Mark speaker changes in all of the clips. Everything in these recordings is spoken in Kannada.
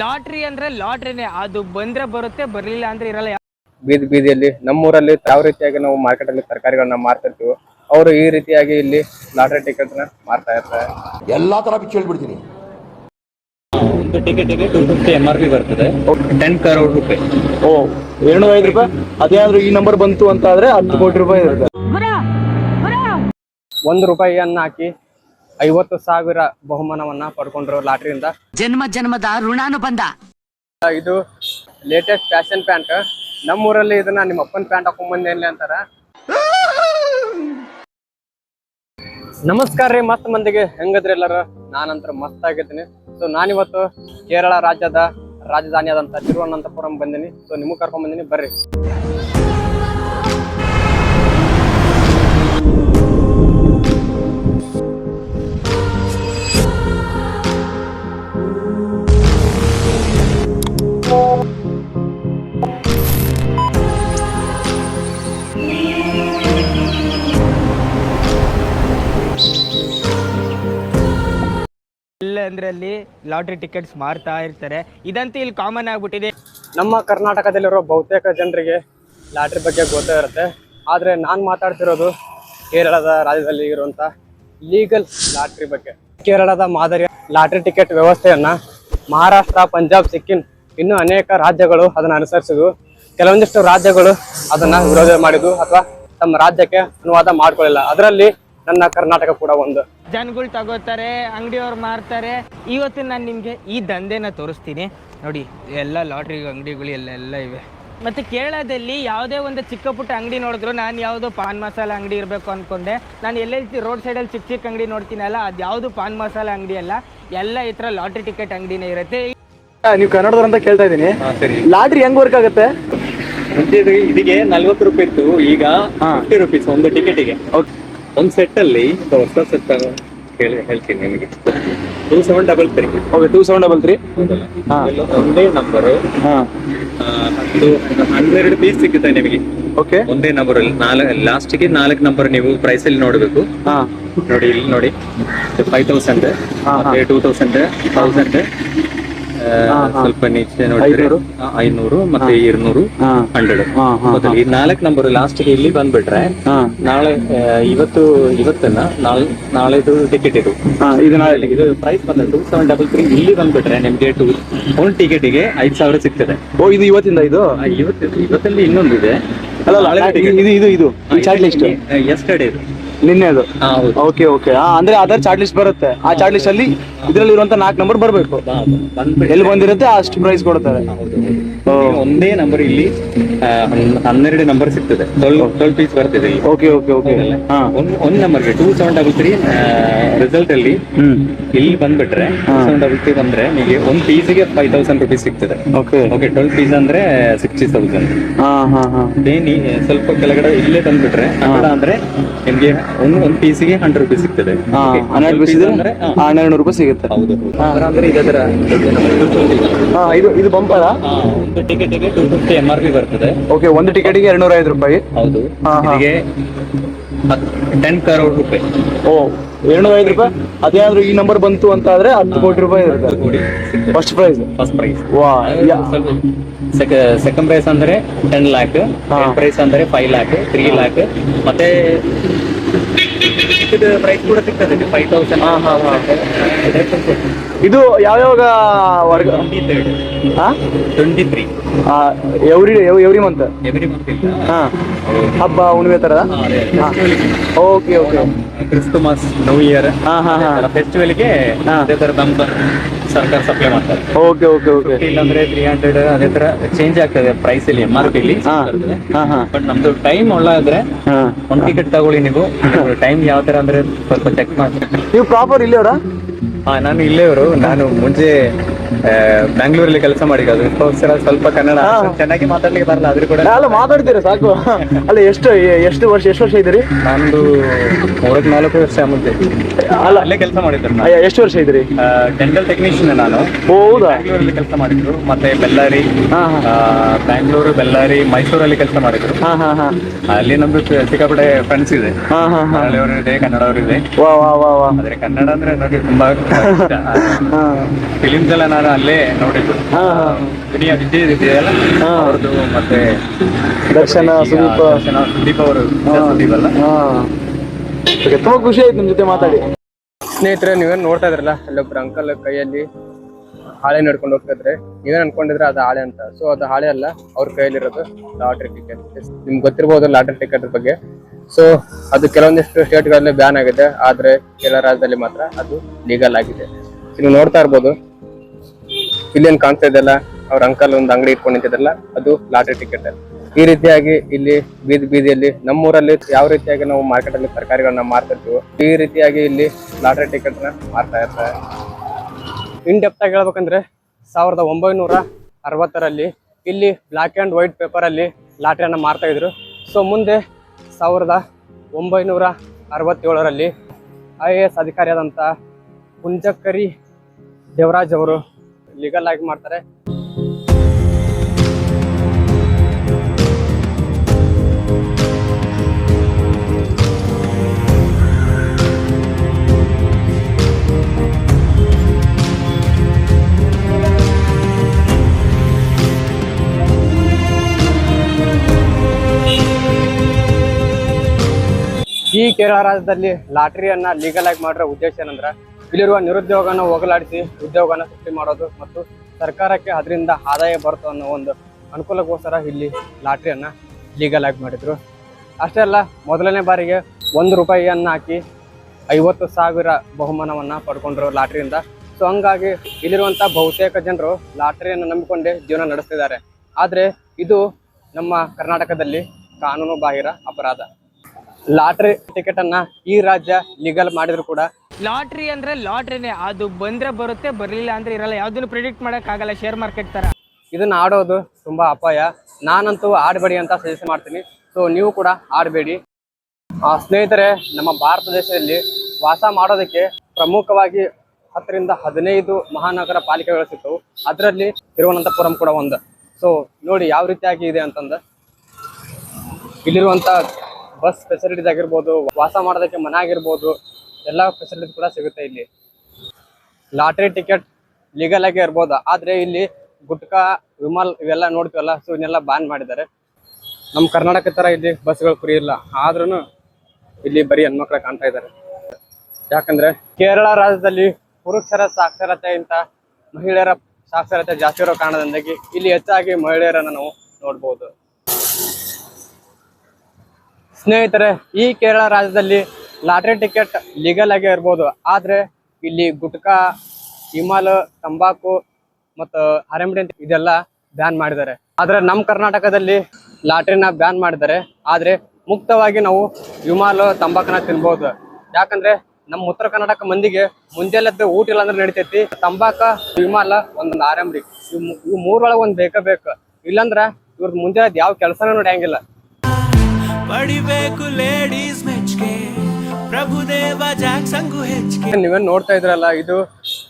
Speaker 1: ಲಾಟ್ರಿ ಅಂದ್ರೆ ಲಾಟ್ರಿನೇ. ಅದು ಬಂದ್ರೆ ಬರುತ್ತೆ ಬರ್ಲಿಲ್ಲ ಅಂದ್ರೆ ಇರಲ್ಲ.
Speaker 2: ಬೀದಿ ಬೀದಿಯಲ್ಲಿ ನಮ್ಮೂರಲ್ಲಿ ಯಾವ ರೀತಿಯಾಗಿ ನಾವು ಮಾರ್ಕೆಟ್ ಅಲ್ಲಿ ತರಕಾರಿಗಳನ್ನ ಮಾರ್ತಿರ್ತೀವಿ ಅವರು ಈ ರೀತಿಯಾಗಿ ಇಲ್ಲಿ ಲಾಟರಿ ಟಿಕೆಟ್ನ ಮಾರ್ತಾ ಇರ್ತಾರೆ.
Speaker 3: ಎಲ್ಲಾ ತರ ಬಿಚ್ಚಿ ಹೇಳ್ಬಿಡ್ತೀನಿ.
Speaker 4: ಒಂದು ಟಿಕೆಟಿಗೆ two fifty M R P ಬರ್ತದೆ. ಟೆನ್ ಕರೋಡ್ ರೂಪಾಯಿ
Speaker 5: ಓ ಎರಡು ಐದು ರೂಪಾಯಿ ಅದೇನಾದ್ರೂ ಈ ನಂಬರ್ ಬಂತು ಅಂತ ಆದ್ರೆ ಹತ್ತು ಕೋಟಿ ರೂಪಾಯಿ ಇರುತ್ತೆ.
Speaker 2: ಒಂದು ರೂಪಾಯಿಯನ್ನ ಹಾಕಿ ಐವತ್ತು ಸಾವಿರ ಬಹುಮಾನವನ್ನ ಪಡ್ಕೊಂಡ್ರು ಲಾಟ್ರಿಯಿಂದ.
Speaker 6: ಜನ್ಮ ಜನ್ಮದ ಋಣಾನುಬಂಧ.
Speaker 2: ಇದು ಲೇಟೆಸ್ಟ್ ಫ್ಯಾಷನ್ ಪ್ಯಾಂಟ್ ನಮ್ಮೂರಲ್ಲಿ ಇದನ್ನ ನಿಮ್ಮ ಅಪ್ಪನ ಪ್ಯಾಂಟ್ ಹಾಕೊಂಡ್ ಬಂದೇನ್ಲಿ ಅಂತಾರ. ನಮಸ್ಕಾರ ರೀ ಮಸ್ತ್ ಮಂದಿಗೆ. ಹೆಂಗದ್ರಿ ಎಲ್ಲರೂ? ನಾನಂತರ ಮಸ್ತ್ ಆಗಿದ್ದೀನಿ. ಸೊ ನಾನಿವತ್ತು ಕೇರಳ ರಾಜ್ಯದ ರಾಜಧಾನಿ ಆದಂತ ತಿರುವನಂತಪುರಂ ಬಂದಿನಿ. ಸೊ ನಿಮಗೆ ಕರ್ಕೊಂಡ್ ಬಂದಿನಿ ಬರ್ರಿ.
Speaker 1: ಅಲ್ಲಿ ಲಾಟ್ರಿ ಟಿಕೆಟ್ಸ್ ಮಾರ್ತಾ ಇರ್ತಾರೆ. ಇದಂತೂ ಇಲ್ಲಿ ಕಾಮನ್ ಆಗ್ಬಿಟ್ಟಿದೆ.
Speaker 2: ನಮ್ಮ ಕರ್ನಾಟಕದಲ್ಲಿರೋ ಬಹುತೇಕ ಜನರಿಗೆ ಲಾಟ್ರಿ ಬಗ್ಗೆ ಗೊತ್ತೇ ಇರುತ್ತೆ. ಆದರೆ ನಾನು ಮಾತಾಡ್ತಿರೋದು ಕೇರಳದ ರಾಜ್ಯದಲ್ಲಿ ಇರುವಂತ ಲೀಗಲ್ ಲಾಟ್ರಿ ಬಗ್ಗೆ. ಕೇರಳದ ಮಾದರಿಯ ಲಾಟ್ರಿ ಟಿಕೆಟ್ ವ್ಯವಸ್ಥೆಯನ್ನ ಮಹಾರಾಷ್ಟ್ರ, ಪಂಜಾಬ್, ಸಿಕ್ಕಿಂ ಇನ್ನೂ ಅನೇಕ ರಾಜ್ಯಗಳು ಅದನ್ನ ಅನುಸರಿಸಿದ್ವು. ಕೆಲವೊಂದಿಷ್ಟು ರಾಜ್ಯಗಳು ಅದನ್ನ ವಿರೋಧ ಮಾಡಿದ್ವು ಅಥವಾ ತಮ್ಮ ರಾಜ್ಯಕ್ಕೆ ಅನುವಾದ ಮಾಡ್ಕೊಳ್ಳಿಲ್ಲ. ಅದರಲ್ಲಿ ನನ್ನ ಕರ್ನಾಟಕ ಕೂಡ ಒಂದು.
Speaker 1: ಜನಗಳು ತಗೋತಾರೆ ಅಂಗಡಿಯವ್ರು ಮಾರ್ತಾರೆ. ಇವತ್ತು ನಾನು ನಿಮಗೆ ಈ ದಂಧೆನ ತೋರಿಸ್ತೀನಿ. ನೋಡಿ ಎಲ್ಲ ಲಾಟ್ರಿ ಅಂಗಡಿಗಳು ಎಲ್ಲ ಎಲ್ಲ ಇವೆ. ಮತ್ತೆ ಕೇರಳದಲ್ಲಿ ಯಾವುದೇ ಒಂದು ಚಿಕ್ಕ ಪುಟ್ಟ ಅಂಗಡಿ ನೋಡಿದ್ರು ನಾನು ಯಾವುದೋ ಪಾನ್ ಮಸಾಲ ಅಂಗಡಿ ಇರಬೇಕು ಅನ್ಕೊಂಡೆ. ನಾನು ಎಲ್ಲೆಲ್ಲಿ ರೋಡ್ ಸೈಡಲ್ಲಿ ಚಿಕ್ಕ ಚಿಕ್ಕ ಅಂಗಡಿ ನೋಡ್ತೀನಲ್ಲ ಅದು ಯಾವುದು ಪಾನ್ ಮಸಾಲ ಅಂಗಡಿ ಅಲ್ಲ ಎಲ್ಲ ಈ ಥರ ಲಾಟ್ರಿ ಟಿಕೆಟ್ ಅಂಗಡಿನೇ ಇರುತ್ತೆ.
Speaker 5: ನೀವು ಕನ್ನಡದವ್ರು ಅಂತ ಕೇಳ್ತಾ ಇದೀನಿ
Speaker 4: ಸರಿ.
Speaker 5: ಲಾಟ್ರಿ ಹೆಂಗ್ ವರ್ಕ್ ಆಗುತ್ತೆ?
Speaker 4: ಮುಂಚೆ ಇದಕ್ಕೆ ನಲ್ವತ್ತು ರೂಪಾಯಿ ಇತ್ತು ಈಗ ಫಿಫ್ಟಿ ರುಪೀಸ್ ಒಂದು ಟಿಕೆಟಿಗೆ ಒಂದು ಸೆಟ್ ಅಲ್ಲಿ ಹೊಸ ಸೆಟ್ ಹೇಳಿ ಹೇಳ್ತೀನಿ ನಿಮಗೆ. Two seven double three
Speaker 5: okay two seven double three
Speaker 4: ಒಂದೇ ನಂಬರ್
Speaker 5: ಹಾ.
Speaker 4: ಹತ್ತು ಹನ್ನೆರಡು ಪೀಸ್ ಸಿಗುತ್ತೆ ನಿಮಗೆ.
Speaker 5: ಓಕೆ
Speaker 4: ಒಂದೇ ನಂಬರ್ ಅಲ್ಲಿ ನಾಲ್ಕು ಲಾಸ್ಟಿಗೆ ನಾಲ್ಕು ನಂಬರ್ ನೀವು ಪ್ರೈಸ್ ಅಲ್ಲಿ ನೋಡಬೇಕು.
Speaker 5: ಹಾ.
Speaker 4: ನೋಡಿ ಇಲ್ಲಿ ನೋಡಿ. Five thousand two thousand thousand. ಸ್ವಲ್ಪ ನೀಚೆ ನೋಡಿದ್ರೆ
Speaker 5: ಐನೂರು?
Speaker 4: ಮತ್ತೆ ಇರ್ನೂರು. ಹಂಡ್ರೆಡ್. ಮೊದಲು ಈ ನಾಲ್ಕು ನಂಬರ್ ಲಾಸ್ಟ್ ಇಲ್ಲಿ ಬಂದ್ಬಿಟ್ರೆ ನಾಳೆ ಇವತ್ತು ಇವತ್ತನ್ನ ನಾಳೆ ನಾಳೆದು ಟಿಕೆಟ್ ಇದು.
Speaker 5: ಇದು ನಾಳೆ
Speaker 4: ಇದು ಪ್ರೈಸ್ ಬಂದ ಟೂ ಸೆವೆನ್ ಡಬಲ್ ತ್ರೀ ಇಲ್ಲಿ ಬಂದ್ಬಿಟ್ರೆ ನಿಮ್ಗೆ ಟೂ ಒಂದು ಟಿಕೆಟಿಗೆ ಐದು ಸಾವಿರ ಸಿಗ್ತದೆ.
Speaker 5: ಓ ಇದು ಇವತ್ತಿಂದ ಇದು?
Speaker 4: ಇವತ್ತು ಇವತ್ತಲ್ಲಿ ಇನ್ನೊಂದು ಇದೆ
Speaker 5: ಅಲ್ಲ ಇದು ಇದು ಇದು ಚಾರ್ಟ್ ಲಿಸ್ಟ್
Speaker 4: ಎಸ್ಟರ್ಡೇ ಇದು
Speaker 5: ನಿನ್ನೆ ಅದು
Speaker 4: ಹಾ,
Speaker 5: ಓಕೆ ಓಕೆ ಅಂದ್ರೆ ಆಧಾರ್ ಚಾರ್ಟ್ ಲಿಸ್ಟ್ ಬರುತ್ತೆ. ಆ ಚಾರ್ಟ್ ಲಿಸ್ಟ್ ಅಲ್ಲಿ ಇದ್ರಲ್ಲಿ ಇರುವಂತ ನಾಲ್ಕು ನಂಬರ್ ಬರ್ಬೇಕು ಎಲ್ಲಿ ಬಂದಿರುತ್ತೆ ಅಷ್ಟು ಪ್ರೈಸ್ ಕೊಡ್ತಾರೆ.
Speaker 4: ಒಂದೇ ನಂಬರ್ ಇಲ್ಲಿ ಹನ್ನೆರಡು ನಂಬರ್ ಸಿಗ್ತದೆ. ಟ್ವೆಲ್ ಟ್ವೆಲ್ ಪೀಸ್ ಬರ್ತದೆ.
Speaker 5: ಓಕೆ ಓಕೆ ಓಕೆ
Speaker 4: ಒಂದ್ ನಂಬರ್ ನಂಬರ್ಗೆ two seven double three result ಅಲ್ಲಿ ಇಲ್ಲಿ ಬಂದ್ಬಿಟ್ರೆ ಟೂ ಸೆವೆನ್ ಡಬಲ್ ತ್ರೀ ಬಂದ್ರೆ ನಿಮಗೆ ಒಂದ್ ಪೀಸಿಗೆ ಫೈವ್ ತೌಸಂಡ್ ರುಪೀಸ್ ಸಿಗ್ತದೆ.
Speaker 5: ಓಕೆ
Speaker 4: ಓಕೆ ಟ್ವೆಲ್ ಪೀಸ್ ಅಂದ್ರೆ ಸಿಕ್ಸ್ಟಿ ತೌಸಂಡ್
Speaker 5: ಹಾ ಹಾ ಹಾ.
Speaker 4: ನೀ ಸ್ವಲ್ಪ ಕೆಳಗಡೆ ಇಲ್ಲೇ ಬಂದ್ಬಿಟ್ರೆ ಕನ್ನಡ ಅಂದ್ರೆ ನಿಮ್ಗೆ ಒಂದ್ ಒಂದ್ ಪೀಸಿಗೆ ಹಂಡ್ರೆಡ್ ರುಪೀಸ್ ಸಿಗ್ತದೆ.
Speaker 5: ಹನ್ನೆರಡು ಪೀಸ್
Speaker 4: ಅಂದ್ರೆ
Speaker 5: ಹನ್ನೆರಡು ನೂರು ರೂಪಾಯಿ ಸಿಗುತ್ತೆ.
Speaker 4: ಹೌದು. ಅದರ ಇದೇ ತರ.
Speaker 5: ಇದು ಇದು ಬಂಪರ
Speaker 4: ಒಂದು ಟಿಕೆಟಿಗೆ two fifty M R P ಬರ್ತದೆ.
Speaker 5: ಓಕೆ ಒಂದು ಟಿಕೆಟಿಗೆ ಎರಡ್ನೂರ ಐದು ರೂಪಾಯಿ.
Speaker 4: ಹೌದು.
Speaker 5: ಹಾ,
Speaker 4: ಟೆನ್ ಕರೋಡ್ ರೂಪಾಯಿ
Speaker 5: ಓ ಎರಡ್ನೂರ ಐದು ರೂಪಾಯಿ? ಅದೇನಾದ್ರೂ ಈ ನಂಬರ್ ಬಂತು ಅಂತ ಆದ್ರೆ ಹತ್ತು ಕೋಟಿ ರೂಪಾಯಿ ಇರುತ್ತೆ. ಫಸ್ಟ್ ಪ್ರೈಸ್
Speaker 4: ಫಸ್ಟ್ ಪ್ರೈಸ್
Speaker 5: ವಾ ಯಾ-
Speaker 4: ಸೆಕೆಂಡ್ ಪ್ರೈಸ್ ಅಂದ್ರೆ ಟೆನ್ ಲ್ಯಾಕ್ ಪ್ರೈಸ್ ಅಂದ್ರೆ ಫೈವ್ ಲ್ಯಾಕ್ ತ್ರೀ ಲ್ಯಾಕ್ ಮತ್ತೆ ಪ್ರೈಸ್ ಕೂಡ ಸಿಗ್ತದೆ ಫೈವ್ ತೌಸಂಡ್
Speaker 5: ಇದು ಯಾವ್ಯಾವಾಗ ವರ್ಗ?
Speaker 4: ಟ್ವೆಂಟಿ ತರ್ಡ್
Speaker 5: ಹಾ
Speaker 4: twenty three
Speaker 5: every every month
Speaker 4: every month
Speaker 5: ಹಾ. ಹಬ್ಬ ಹುಣ್ಣಿಮೆ ತರದ? Okay okay.
Speaker 4: Christmas new year
Speaker 5: ಹಾ ಹಾ ಹಾ.
Speaker 4: ಫೆಸ್ಟಿವಲ್ಗೆ. ಅದೇ ತರ ನಮ್ಮ ಸರ್ಕಾರ ಸಪ್ಲೈ ಮಾಡ್ತಾರೆ.
Speaker 5: Okay okay okay.
Speaker 4: ಇಲ್ಲಾಂದ್ರೆ ತ್ರೀ ಹಂಡ್ರೆಡ್ ಅದೇ ತರ ಚೇಂಜ್ ಆಗ್ತದೆ ಪ್ರೈಸ್ ಇಲ್ಲಿ ಎಂ ಆರ್ ಪಿ ಇಲ್ಲಿ
Speaker 5: ಹಾ
Speaker 4: ಬಟ್ ನಮ್ದು ಟೈಮ್ ಒಳ್ಳಾದ್ರೆ
Speaker 5: ಹಾ.
Speaker 4: ಒಂದ್ ಟಿಕೆಟ್ ತಗೊಳ್ಳಿ ನೀವು. ಟೈಮ್ ಯಾವ ತರ ಅಂದ್ರೆ ಸ್ವಲ್ಪ ಚೆಕ್ ಮಾಡಿ.
Speaker 5: ನೀವು ಪ್ರಾಪರ್ ಇಲ್ಲಿ ಅವರಾ
Speaker 4: ನಾನು ಇಲ್ಲೇವರು ನಾನು ಮುಂಚೆ ಬ್ಯಾಂಗ್ಳೂರಲ್ಲಿ ಕೆಲಸ ಮಾಡಿದ್ರು ಅದಕ್ಕೋಸ್ಕರ ಸ್ವಲ್ಪ ಕನ್ನಡ ಚೆನ್ನಾಗಿ ಮಾತಾಡ್ಲಿಕ್ಕೆ ಬರಲ್ಲ ಆದ್ರೂ ಕೂಡ.
Speaker 5: ಅಲ್ಲ ಮಾತಾಡ್ತೀರಾ ಸಾಕು. ಅಲ್ಲ ಎಷ್ಟು ಎಷ್ಟು ವರ್ಷ ಎಷ್ಟು ವರ್ಷ ಇದ್ರಿ
Speaker 4: ನಂದು ಮೂವತ್ ನಾಲ್ಕು ವರ್ಷ ಮುಂದೆ
Speaker 5: ಅಲ್ಲ.
Speaker 4: ಅಲ್ಲೇ ಕೆಲಸ ಮಾಡಿದ್ರು ನಾನು.
Speaker 5: ಅಯ್ಯ, ಎಷ್ಟು ವರ್ಷ ಇದ್ರಿ
Speaker 4: ಡೆಂಟಲ್ ಟೆಕ್ನಿಷಿಯನ್ ನಾನು.
Speaker 5: ಓ, ಹೌದಾ?
Speaker 4: ಬ್ಯಾಂಗ್ಳೂರಲ್ಲಿ ಕೆಲಸ ಮಾಡಿದ್ರು. ಮತ್ತೆ ಬೆಳ್ಳಾರಿ
Speaker 5: ಹಾ, ಹಾ.
Speaker 4: ಆ, ಬ್ಯಾಂಗ್ಳೂರು ಬೆಳ್ಳಾರಿ ಮೈಸೂರಲ್ಲಿ ಕೆಲಸ ಮಾಡಿದ್ರು.
Speaker 5: ಹಾ ಹಾ ಹಾ.
Speaker 4: ಅಲ್ಲಿ ನಮ್ದು ಸಿಕ್ಕಾಪಟ್ಟೆ ಫ್ರೆಂಡ್ಸ್ ಇದೆ.
Speaker 5: ಹಾ ಹಾ ಹಾ. ವಾ ವಾ ವಾ ವಾ.
Speaker 4: ಆದ್ರೆ ಕನ್ನಡ ಅಂದ್ರೆ ನನಗೆ ತುಂಬಾ ಫಿಲಿಮ್ಸ್ ಎಲ್ಲ ನಾನು ನಾನು ಅಲ್ಲೇ ನೋಡಿದ್ದು.
Speaker 5: ಹಾ ಹಾ.
Speaker 4: ದುನಿಯಾ ವಿಜಯ್ ಇದೆಯಲ್ಲ?
Speaker 5: ಹಾ.
Speaker 4: ಅವ್ರದ್ದು ಮತ್ತೆ
Speaker 5: ದರ್ಶನ ಸುದೀಪ್.
Speaker 4: ದರ್ಶನ ಸುದೀಪ್ ಅವರು ಸುದೀಪ್ ಅಲ್ಲ?
Speaker 5: ಹಾ. Okay, ತುಂಬಾ ಖುಷಿ ಆಯ್ತು ನಿಮ್ ಜೊತೆ ಮಾತಾಡಿ.
Speaker 2: ಸ್ನೇಹಿತರೆ ನೀವೇನ್ ನೋಡ್ತಾ ಇದ್ರಲ್ಲ ಅಲ್ಲೊಬ್ರು ಅಂಕಲ್ ಕೈಯಲ್ಲಿ ಹಾಳೆ ನಡ್ಕೊಂಡು ಹೋಗ್ತಾ ಇದ್ರೆ. ನೀವೇನ್ ಅನ್ಕೊಂಡಿದ್ರೆ ಅದು ಹಾಳೆ ಅಂತ. ಸೊ ಅದು ಹಾಳೆ ಅಲ್ಲ ಅವ್ರ ಕೈಯಲ್ಲಿರೋದು ಲಾಟ್ರಿ ಟಿಕೆಟ್ ನಿಮ್ಗೆ ಗೊತ್ತಿರ್ಬೋದು ಲಾಟ್ರಿ ಟಿಕೆಟ್ ಬಗ್ಗೆ. ಸೊ ಅದು ಕೆಲವೊಂದಿಷ್ಟು ಸ್ಟೇಟ್ಗಳಲ್ಲಿ ಬ್ಯಾನ್ ಆಗಿದೆ. ಆದ್ರೆ ಕೆಲ ರಾಜ್ಯದಲ್ಲಿ ಮಾತ್ರ ಅದು ಲೀಗಲ್ ಆಗಿದೆ. ನೀವು ನೋಡ್ತಾ ಇರ್ಬೋದು. ಇಲ್ಲೇನ್ ಕಾಣ್ತಾ ಇದೆಲ್ಲ ಅವ್ರ ಅಂಕಲ್ ಒಂದು ಅಂಗಡಿ ಇಟ್ಕೊಂಡು ನಿಂತಿದ್ರಲ್ಲ, ಅದು ಲಾಟ್ರಿ ಟಿಕೆಟ್ ಈ ರೀತಿಯಾಗಿ ಇಲ್ಲಿ ಬೀದಿ ಬೀದಿಯಲ್ಲಿ ನಮ್ಮೂರಲ್ಲಿ ಯಾವ ರೀತಿಯಾಗಿ ನಾವು ಮಾರ್ಕೆಟ್ ಅಲ್ಲಿ ತರಕಾರಿಗಳನ್ನ ಮಾರ್ತಿರ್ತೀವೋ, ಈ ರೀತಿಯಾಗಿ ಇಲ್ಲಿ ಲಾಟ್ರಿ ಟಿಕೆಟ್ನ ಮಾರ್ತಾ ಇರ್ತಾರೆ. ಇನ್ ಡೆಪ್ತ್ ಆಗಿ ಹೇಳ್ಬೇಕಂದ್ರೆ, ಸಾವಿರದ ಒಂಬೈನೂರ ಅರವತ್ತರಲ್ಲಿ ಇಲ್ಲಿ ಬ್ಲಾಕ್ ಆ್ಯಂಡ್ ವೈಟ್ ಪೇಪರ್ ಅಲ್ಲಿ ಲಾಟ್ರಿಯನ್ನ ಮಾರ್ತಾ ಇದ್ರು. ಸೊ ಮುಂದೆ ಸಾವಿರದ ಒಂಬೈನೂರ ಅರವತ್ತೇಳರಲ್ಲಿ ಐ ಎ ಎಸ್ ಅಧಿಕಾರಿಯಾದಂಥ ಕುಂಜಕ್ಕರಿ ದೇವರಾಜ್ ಅವರು ಲೀಗಲ್ ಆಗಿ ಮಾಡ್ತಾರೆ. ಈ ಕೇರಳ ರಾಜ್ಯದಲ್ಲಿ ಲಾಟರಿಯನ್ನ ಲೀಗಲ್ ಆಗಿ ಮಾಡಿರೋ ಉದ್ದೇಶ ಏನಂದ್ರ ಇಲ್ಲಿರುವ ನಿರುದ್ಯೋಗನ ಹೋಗಲಾಡಿಸಿ ಉದ್ಯೋಗನ ಸೃಷ್ಟಿ ಮಾಡೋದು ಮತ್ತು ಸರ್ಕಾರಕ್ಕೆ ಅದರಿಂದ ಆದಾಯ ಬರುತ್ತೆ ಅನ್ನೋ ಒಂದು ಅನುಕೂಲಕ್ಕೋಸ್ಕರ ಇಲ್ಲಿ ಲಾಟ್ರಿಯನ್ನು ಲೀಗಲ್ ಆಗಿ ಮಾಡಿದರು. ಅಷ್ಟೇ ಅಲ್ಲ, ಮೊದಲನೇ ಬಾರಿಗೆ ಒಂದು ರೂಪಾಯಿಯನ್ನು ಹಾಕಿ ಐವತ್ತು ಸಾವಿರ ಬಹುಮಾನವನ್ನು ಪಡ್ಕೊಂಡ್ರು ಲಾಟ್ರಿಯಿಂದ. ಸೊ ಹಂಗಾಗಿ ಇಲ್ಲಿರುವಂಥ ಬಹುತೇಕ ಜನರು ಲಾಟ್ರಿಯನ್ನು ನಂಬಿಕೊಂಡೇ ಜೀವನ ನಡೆಸ್ತಿದ್ದಾರೆ. ಆದರೆ ಇದು ನಮ್ಮ ಕರ್ನಾಟಕದಲ್ಲಿ ಕಾನೂನು ಬಾಹಿರ ಅಪರಾಧ. ಲಾಟ್ರಿ ಟಿಕೆಟನ್ನು ಈ ರಾಜ್ಯ ಲೀಗಲ್ ಮಾಡಿದರೂ ಕೂಡ
Speaker 1: ಲಾಟ್ರಿ ಅಂದ್ರೆ ಲಾಟ್ರಿನೇ. ಅದು ಬಂದ್ರೆ ಬರುತ್ತೆ, ಬರಲಿಲ್ಲ ಅಂದ್ರೆ ಇರಲ್ಲ. ಯಾವ್ದನ್ನು ಪ್ರಿಡಿಕ್ಟ್ ಮಾಡಕ್ ಆಗಲ್ಲ ಶೇರ್ ಮಾರ್ಕೆಟ್ ತರ.
Speaker 2: ಇದನ್ನ ಆಡೋದು ತುಂಬಾ ಅಪಾಯ. ನಾನಂತೂ ಆಡಬೇಡಿ ಅಂತ ಸಜೆಸ್ಟ್ ಮಾಡ್ತೀನಿ. ಸೊ ನೀವು ಕೂಡ ಆಡಬೇಡಿ. ಸ್ನೇಹಿತರೆ, ನಮ್ಮ ಭಾರತ ದೇಶದಲ್ಲಿ ವಾಸ ಮಾಡೋದಕ್ಕೆ ಪ್ರಮುಖವಾಗಿ ಹತ್ತರಿಂದ ಹದಿನೈದು ಮಹಾನಗರ ಪಾಲಿಕೆಗಳು ಸಿಗ್ತವು. ಅದರಲ್ಲಿ ತಿರುವನಂತಪುರಂ ಕೂಡ ಒಂದು. ಸೊ ನೋಡಿ ಯಾವ ರೀತಿಯಾಗಿ ಇದೆ ಅಂತಂದ ಇಲ್ಲಿರುವಂತ ಬಸ್ ಫೆಸಿಲಿಟೀಸ್ ಆಗಿರ್ಬೋದು, ವಾಸ ಮಾಡೋದಕ್ಕೆ ಮನೆ ಆಗಿರ್ಬೋದು ಎಲ್ಲ ಫೆಸಿಲಿಟಿ ಕೂಡ ಸಿಗುತ್ತೆ ಇಲ್ಲಿ. ಲಾಟ್ರಿ ಟಿಕೆಟ್ ಲೀಗಲ್ ಆಗಿ ಇರ್ಬೋದು. ಆದ್ರೆ ಇಲ್ಲಿ ಗುಟ್ಕಾ, ವಿಮಲ್ ಇವೆಲ್ಲ ನೋಡ್ತೀವಲ್ಲ ಸೊ ಇವನ್ನೆಲ್ಲ ಬ್ಯಾನ್ ಮಾಡಿದ್ದಾರೆ. ನಮ್ಮ ಕರ್ನಾಟಕ ತರ ಇಲ್ಲಿ ಬಸ್ಗಳು ಫ್ರೀ ಇಲ್ಲ. ಆದ್ರೂ ಇಲ್ಲಿ ಬರೀ ಹೆಣ್ಮಕ್ಳ ಕಾಣ್ತಾ ಇದ್ದಾರೆ. ಯಾಕಂದ್ರೆ ಕೇರಳ ರಾಜ್ಯದಲ್ಲಿ ಪುರುಷರ ಸಾಕ್ಷರತೆ ಸಾಕ್ಷರತೆಗಿಂತ ಮಹಿಳೆಯರ ಸಾಕ್ಷರತೆ ಜಾಸ್ತಿ ಇರೋ ಕಾರಣದಿಂದಾಗಿ ಇಲ್ಲಿ ಹೆಚ್ಚಾಗಿ ಮಹಿಳೆಯರನ್ನ ನಾವು ನೋಡ್ಬೋದು. ಸ್ನೇಹಿತರೆ, ಈ ಕೇರಳ ರಾಜ್ಯದಲ್ಲಿ ಲಾಟ್ರಿ ಟಿಕೆಟ್ ಲೀಗಲ್ ಆಗಿ ಇರ್ಬೋದು. ಆದ್ರೆ ಇಲ್ಲಿ ಗುಟ್ಕಾ, ಹಿಮಾಲ್, ತಂಬಾಕು ಮತ್ತು ಹರೆಂಬಡಿ ಅಂತ ಇದೆಲ್ಲ ಬ್ಯಾನ್ ಮಾಡಿದ್ದಾರೆ. ಆದ್ರೆ ನಮ್ಮ ಕರ್ನಾಟಕದಲ್ಲಿ ಲಾಟ್ರಿನ ಬ್ಯಾನ್ ಮಾಡಿದ್ದಾರೆ. ಆದ್ರೆ ಮುಕ್ತವಾಗಿ ನಾವು ವಿಮಾಲ್ ತಂಬಾಕನ ತಿನ್ಬೋದು. ಯಾಕಂದ್ರೆ ನಮ್ಮ ಉತ್ತರ ಕರ್ನಾಟಕ ಮಂದಿಗೆ ಮುಂಜಾನೆದ್ದು ಊಟ ಇಲ್ಲ ಅಂದ್ರೆ ನಡಿತೈತಿ. ತಂಬಾಕ ವಿಮಾಲ ಒಂದೊಂದು ಆರಂಭಿ ಇವು ಮೂರೊಳಗೆ ಒಂದ್ ಬೇಕೇ ಬೇಕು. ಇಲ್ಲಂದ್ರ ಮುಂಜಾನೆ ಯಾವ ಕೆಲಸನೂ ನಡೆಯಂಗಿಲ್ಲ.
Speaker 7: ಪಡಿಬೇಕು ಲೇಡೀಸ್ ಮೆಚ್ಗೆ ಪ್ರಭುದೇವ ಜಾಕ್ಸಂಗು ಹೆಚ್ಚಿಗೆ
Speaker 2: ನೀವೇನ್ ನೋಡ್ತಾ ಇದ್ರಲ್ಲ ಇದು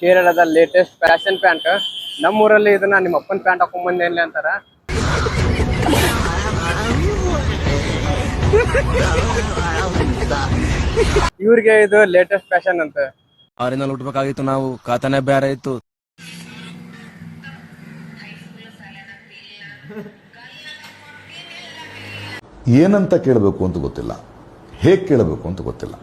Speaker 2: ಕೇರಳದ ಲೇಟೆಸ್ಟ್ ಫ್ಯಾಷನ್ ಪ್ಯಾಂಟ್ ನಮ್ಮೂರಲ್ಲಿ ಇದನ್ನ ನಿಮ್ಮ ಅಪ್ಪನ ಪ್ಯಾಂಟ್ ಹಾಕೊಂಡ್ ಬಂದೇನ್ಲಿ ಅಂತಾರ. ಇವ್ರಿಗೆ ಇದು ಲೇಟೆಸ್ಟ್ ಫ್ಯಾಷನ್ ಅಂತ.
Speaker 8: ಅವರಿಂದ ಹುಟ್ಬೇಕಾಗಿತ್ತು ನಾವು ಕಾತನೇ ಬೇರೆ ಇತ್ತು.
Speaker 3: ಏನಂತ ಕೇಳಬೇಕು ಅಂತ ಗೊತ್ತಿಲ್ಲ. ಹೇಗೆ ಕೇಳಬೇಕು ಅಂತ ಗೊತ್ತಿಲ್ಲ.